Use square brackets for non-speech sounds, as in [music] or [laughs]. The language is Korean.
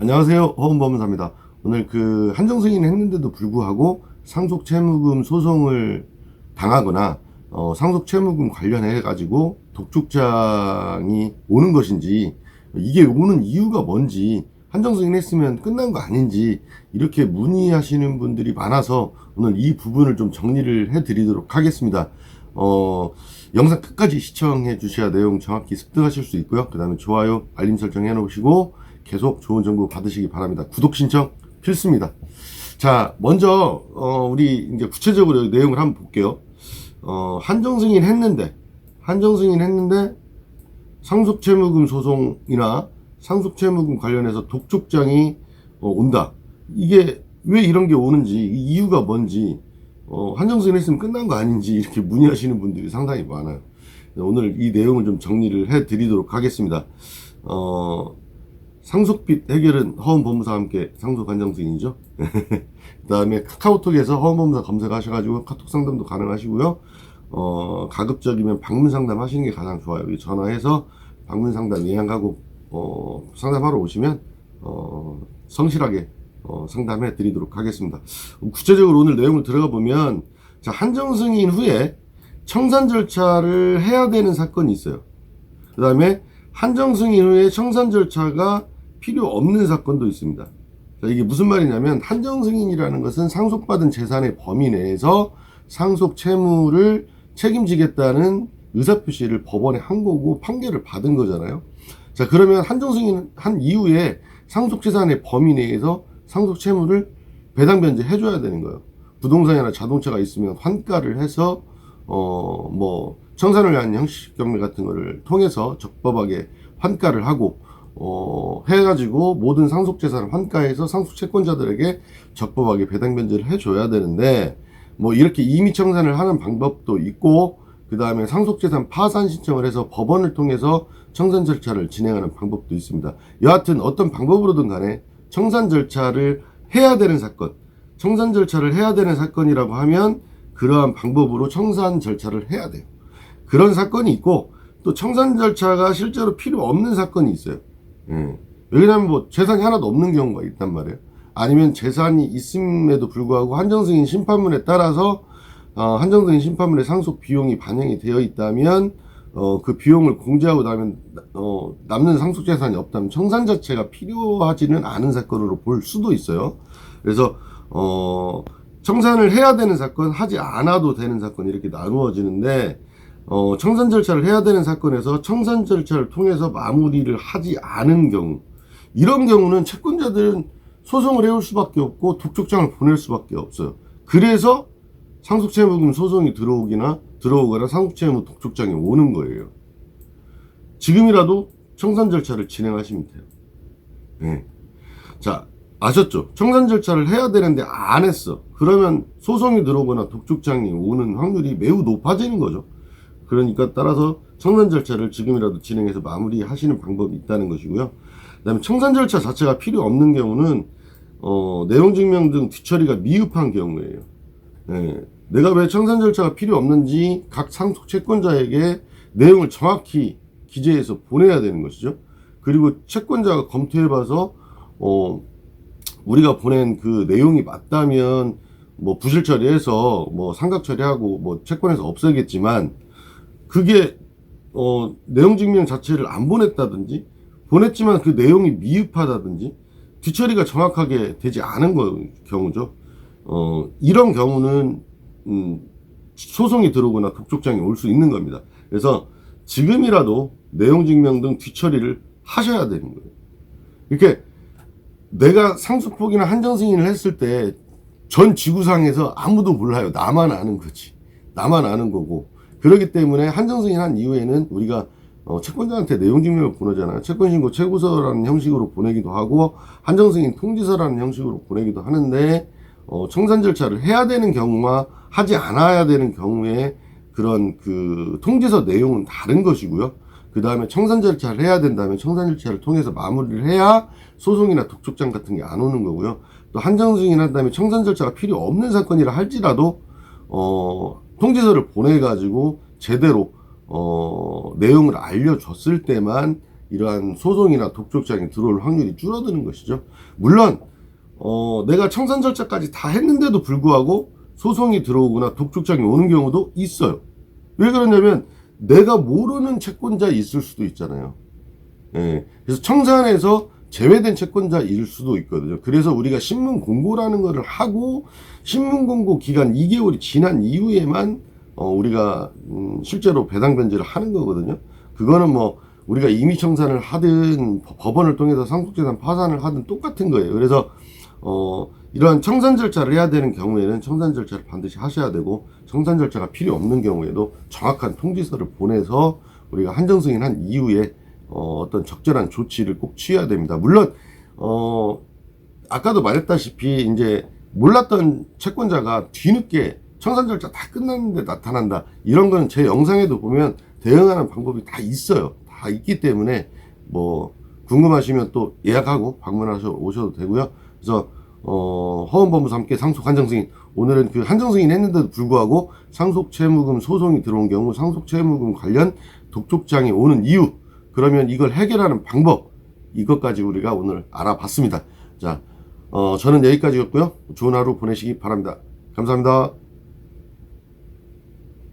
안녕하세요. 허은범사입니다. 오늘 그 한정승인 했는데도 불구하고 상속 채무금 소송을 당하거나 어, 상속 채무금 관련해 가지고 독촉장이 오는 것인지 이게 오는 이유가 뭔지 한정승인 했으면 끝난 거 아닌지 이렇게 문의하시는 분들이 많아서 오늘 이 부분을 좀 정리를 해 드리도록 하겠습니다. 어, 영상 끝까지 시청해 주셔야 내용 정확히 습득하실 수 있고요. 그 다음에 좋아요, 알림 설정 해 놓으시고 계속 좋은 정보 받으시기 바랍니다. 구독 신청 필수입니다. 자, 먼저, 어, 우리 이제 구체적으로 내용을 한번 볼게요. 어, 한정 승인 했는데, 한정 승인 했는데, 상속 채무금 소송이나 상속 채무금 관련해서 독촉장이 어, 온다. 이게 왜 이런 게 오는지, 이 이유가 뭔지, 어, 한정 승인 했으면 끝난 거 아닌지 이렇게 문의하시는 분들이 상당히 많아요. 오늘 이 내용을 좀 정리를 해 드리도록 하겠습니다. 어, 상속빚 해결은 허은법무사와 함께 상속 한정승인이죠. [laughs] 그 다음에 카카오톡에서 허은법무사 검색하셔가지고 카톡 상담도 가능하시고요. 어, 가급적이면 방문 상담 하시는 게 가장 좋아요. 전화해서 방문 상담 예약하고, 어, 상담하러 오시면, 어, 성실하게, 어, 상담해 드리도록 하겠습니다. 구체적으로 오늘 내용을 들어가 보면, 자, 한정승인 후에 청산 절차를 해야 되는 사건이 있어요. 그 다음에 한정승인 후에 청산 절차가 필요 없는 사건도 있습니다. 자, 이게 무슨 말이냐면 한정 승인이라는 것은 상속받은 재산의 범위 내에서 상속 채무를 책임지겠다는 의사표시를 법원에 한 거고 판결을 받은 거잖아요. 자 그러면 한정 승인 한 이후에 상속 재산의 범위 내에서 상속 채무를 배당 변제 해 줘야 되는 거예요. 부동산이나 자동차가 있으면 환가를 해서 어 뭐 청산을 위한 형식 경매 같은 거를 통해서 적법하게 환가를 하고 어, 해가지고 모든 상속재산을 환가해서 상속채권자들에게 적법하게 배당 변제를 해줘야 되는데, 뭐 이렇게 임의 청산을 하는 방법도 있고, 그 다음에 상속재산 파산 신청을 해서 법원을 통해서 청산 절차를 진행하는 방법도 있습니다. 여하튼 어떤 방법으로든 간에 청산 절차를 해야 되는 사건, 청산 절차를 해야 되는 사건이라고 하면 그러한 방법으로 청산 절차를 해야 돼요. 그런 사건이 있고, 또 청산 절차가 실제로 필요 없는 사건이 있어요. 예. 왜냐하면 뭐 재산이 하나도 없는 경우가 있단 말이에요. 아니면 재산이 있음에도 불구하고 한정승인 심판문에 따라서 어, 한정승인 심판문에 상속 비용이 반영이 되어 있다면 어, 그 비용을 공제하고 나면 어, 남는 상속 재산이 없다면 청산 자체가 필요하지는 않은 사건으로 볼 수도 있어요. 그래서 어, 청산을 해야 되는 사건, 하지 않아도 되는 사건 이렇게 나누어지는데 어, 청산 절차를 해야 되는 사건에서 청산 절차를 통해서 마무리를 하지 않은 경우, 이런 경우는 채권자들은 소송을 해올 수밖에 없고 독촉장을 보낼 수밖에 없어요. 그래서 상속채무금 소송이 들어오기나 들어오거나 상속채무 독촉장이 오는 거예요. 지금이라도 청산 절차를 진행하시면 돼요. 네. 자, 아셨죠? 청산 절차를 해야 되는데 안 했어. 그러면 소송이 들어오거나 독촉장이 오는 확률이 매우 높아지는 거죠. 그러니까 따라서 청산 절차를 지금이라도 진행해서 마무리하시는 방법이 있다는 것이고요. 그다음에 청산 절차 자체가 필요 없는 경우는 어, 내용 증명 등 뒤처리가 미흡한 경우예요. 예, 내가 왜 청산 절차가 필요 없는지 각 상속 채권자에게 내용을 정확히 기재해서 보내야 되는 것이죠. 그리고 채권자가 검토해봐서 어, 우리가 보낸 그 내용이 맞다면 뭐 부실 처리해서 뭐 상각 처리하고 뭐 채권에서 없애겠지만 그게 어, 내용 증명 자체를 안 보냈다든지 보냈지만 그 내용이 미흡하다든지 뒤처리가 정확하게 되지 않은 거, 경우죠. 어, 이런 경우는 음, 소송이 들어오거나 독촉장이 올 수 있는 겁니다. 그래서 지금이라도 내용 증명 등 뒤처리를 하셔야 되는 거예요. 이렇게 내가 상속폭이나 한정 승인을 했을 때 전 지구상에서 아무도 몰라요. 나만 아는 거지. 나만 아는 거고. 그렇기 때문에 한정 승인 한 이후에는 우리가 어, 채권자한테 내용 증명을 보내잖아요. 채권신고 최고서라는 형식으로 보내기도 하고 한정 승인 통지서라는 형식으로 보내기도 하는데 어, 청산 절차를 해야 되는 경우와 하지 않아야 되는 경우에 그런 그 통지서 내용은 다른 것이고요. 그 다음에 청산 절차를 해야 된다면 청산 절차를 통해서 마무리를 해야 소송이나 독촉장 같은 게 안 오는 거고요. 또 한정 승인 한 다음에 청산 절차가 필요 없는 사건이라 할지라도 어, 통지서를 보내가지고 제대로 어, 내용을 알려줬을 때만 이러한 소송이나 독촉장이 들어올 확률이 줄어드는 것이죠. 물론 어, 내가 청산 절차까지 다 했는데도 불구하고 소송이 들어오거나 독촉장이 오는 경우도 있어요. 왜 그러냐면 내가 모르는 채권자 있을 수도 있잖아요. 예. 그래서 청산에서 제외된 채권자일 수도 있거든요. 그래서 우리가 신문 공고라는 거를 하고 신문 공고 기간 2개월이 지난 이후에만 어, 우리가 음, 실제로 배당 변제를 하는 거거든요. 그거는 뭐 우리가 임의 청산을 하든 법- 법원을 통해서 상속재산 파산을 하든 똑같은 거예요. 그래서 어, 이러한 청산 절차를 해야 되는 경우에는 청산 절차를 반드시 하셔야 되고 청산 절차가 필요 없는 경우에도 정확한 통지서를 보내서 우리가 한정 승인한 이후에 어, 어떤 적절한 조치를 꼭 취해야 됩니다. 물론 어, 아까도 말했다시피 이제 몰랐던 채권자가 뒤늦게 청산 절차 다 끝났는데 나타난다. 이런 거는 제 영상에도 보면 대응하는 방법이 다 있어요. 다 있기 때문에 뭐 궁금하시면 또 예약하고 방문하셔 오셔도 되고요. 그래서 어, 허원법무사 함께 상속 한정승인 오늘은 그 한정승인 했는데도 불구하고 상속채무금 소송이 들어온 경우 상속채무금 관련 독촉장이 오는 이유 그러면 이걸 해결하는 방법 이것까지 우리가 오늘 알아봤습니다. 자, 어, 저는 여기까지였고요. 좋은 하루 보내시기 바랍니다. 감사합니다.